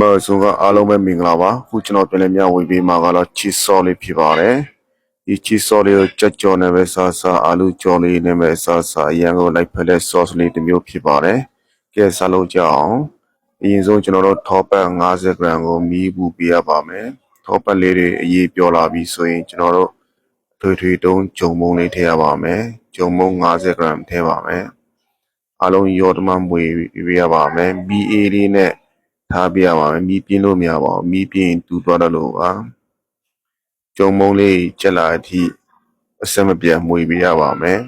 မဆုကအားလုံးပဲမင်္ဂလာပါခုကျွန်တော်ပြန်လည်မျှဝေပေးမှာကတော့ချီဆော့လေးဖြစ်ပါတယ်ဒီချီဆော့လေးကိုကြက်ကြော်နဲ့ပဲစားစားအာလူကြော်လေးနဲ့ပဲစားစားအရန်ကိုလိုက်ဖက်တဲ့ sauce လေးတစ်မျိုးဖြစ်ပါတယ်ကဲစားလို့ကြအောင်အရင်ဆုံးကျွန်တော်တို့ထောပတ်50 gram ကိုမီးပူပေးရပါမယ်ထောပတ်လေးတွေအရေးပြောလာပြီဆိုရင်ကျွန်တော်တို့ထွေထွေတုံးဂျုံမုံလေးထည့်ရပါမယ်ဂျုံမုံ50 gram ထည့်ပါမယ်အားလုံးရောတမမွေပေးရပါမယ် BA လေးနဲ့ ထားပြရပါမယ်မီးပြင်းလို့မရပါဘူးမီးပြင်းတူသွားတယ်လို့ပါကြုံမုံလေးကြက်လာအထိအဆက်မပြတ်မှွေပေးရပါမယ်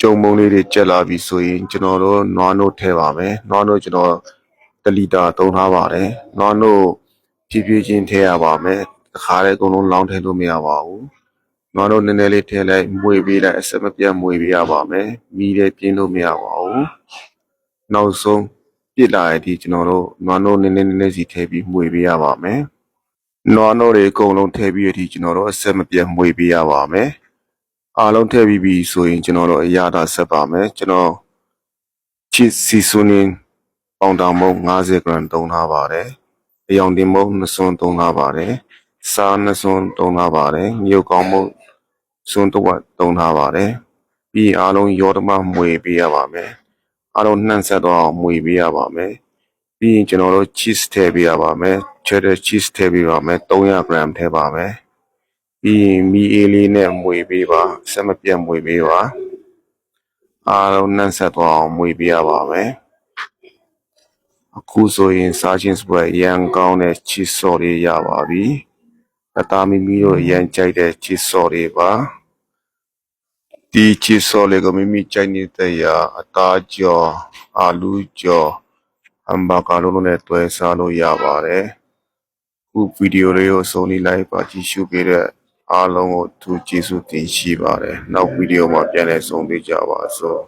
ကြုံမုံလေးတွေကြက်လာပြီဆိုရင်ကျွန်တော်တို့နွားနို့ထည့်ပါမယ်နွားနို့ကျွန်တော်1လီတာသုံးထားပါတယ်နွားနို့ဖြည်းဖြည်းချင်းထည့်ရပါမယ်တစ်ခါတည်းအကုန်လုံးလောင်းထည့်လို့မရပါဘူးနွားနို့နည်းနည်းလေးထည့်လိုက်မှွေပေးလိုက်အဆက်မပြတ်မှွေပေးရပါမယ်မီးလည်းပြင်းလို့မရပါဘူးနောက်ဆုံး ပြစ်လာရတဲ့ကျွန်တော်တို့နွားနို့နည်းနည်းနည်းနည်းစီထည့်ပြီးမှွေပေးရပါမယ်။နွားနို့တွေအကုန်လုံးထည့်ပြီးရတဲ့ကျွန်တော်တို့အဆက်မပြတ်မှွေပေးရပါမယ်။အားလုံးထည့်ပြီးပြီဆိုရင်ကျွန်တော်တို့အရသာဆက်ပါမယ်။ကျွန်တော်ချစ်စီဆူနင်းပေါင်တာမုံ50 gram သုံးထားပါတယ်။အယောင်တင်မုံ2စွန်းသုံးထားပါတယ်။စား2စွန်းသုံးထားပါတယ်။မြုပ်ကောင်းမုံစွန်းတစ်ဝက်သုံးထားပါတယ်။ပြီးရင်အားလုံးရောတမမှွေပေးရပါမယ်။ အားလုံးနှံ့ဆက်တော့မှွေပေးရပါမယ်။ပြီးရင်ကျွန်တော်တို့ cheese ထည့်ပေးရပါမယ်။ cheddar cheese ထည့်ပေးပါမယ်300 gram ထည့်ပါမယ်။ပြီးရင်မီအေးလေးနဲ့မှွေပေးပါဆက်မပြတ်မှွေပေးပါ။အားလုံးနှံ့ဆက်တော့မှွေပေးရပါမယ်။အခုဆိုရင်စားချင်းစပွဲရန်ကောင်းတဲ့ cheese sauce လေးရပါပြီ။အသားမီမီတို့ရန်ကြိုက်တဲ့ cheese sauce လေးပါ။ ဒီချစ်စော်လေးကိုမိမိကြိုက်နေတဲ့ရာအသားကြော်အာလူးကြော်ဟမ်ဘာဂါလုံးလုံးနဲ့တွဲစားလို့ရပါတယ်ခုဗီဒီယိုလေးကိုစုံလီလိုက်ပါကြည့်ရှုပေးတဲ့အားလုံးကိုသူကျေးဇူးတင်ရှိပါတယ်နောက်ဗီဒီယိုမှာပြန်လည်ဆုံတွေ့ကြပါစို့